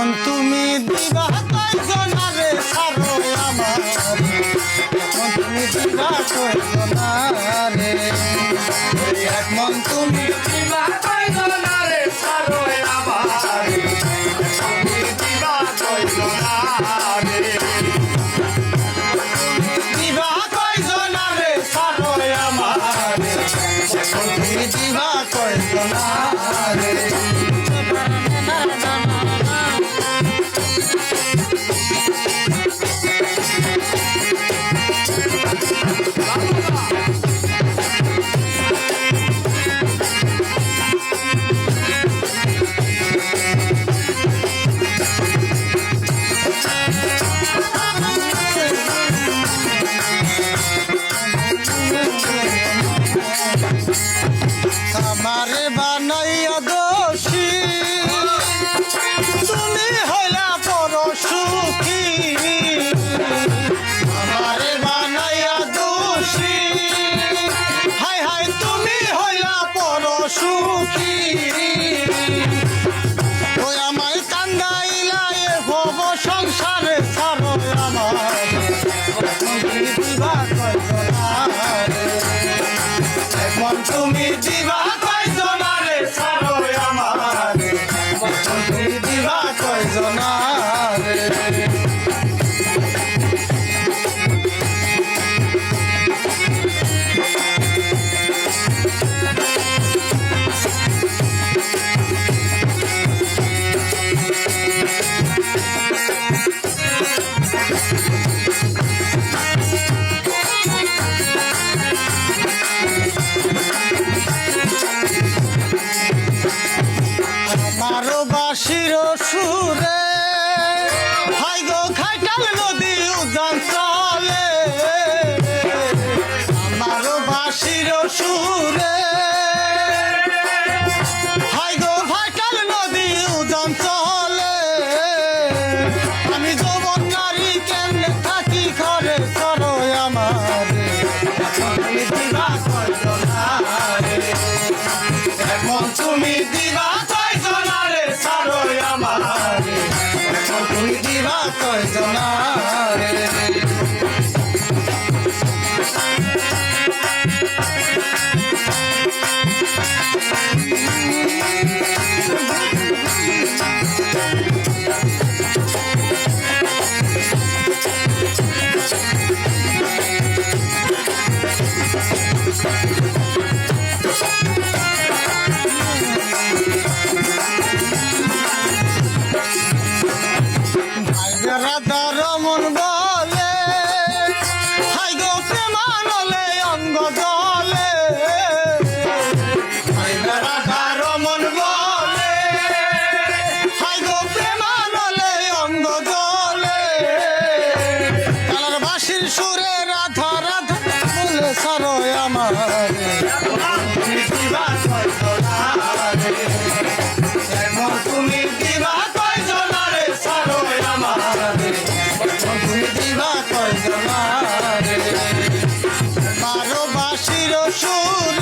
এখন তুমি দিবা কয়জনারে সারো আমার। এখন তুমি দিবা কয়জনারে এখন তুমি দিবা কয়জনারে সারো আমার। তুমি দিবা কয়জনারে দিবা কয়জনারে সারো আমার। তুমি দিবা কয়জনারে আমারে এখন তুমি দিবা আমারও বাসির সুরে। হাই গো খাইটাল নদী উজান চলে। আমারও বাসির সুরে। দিবা কয়জনারে রাধা গো প্রেমানলে অঙ্গ দলে রমন বলে। হাই গো প্রেমানলে অঙ্গ জলে। তার বাসির সুরে রাধা রাধা বলে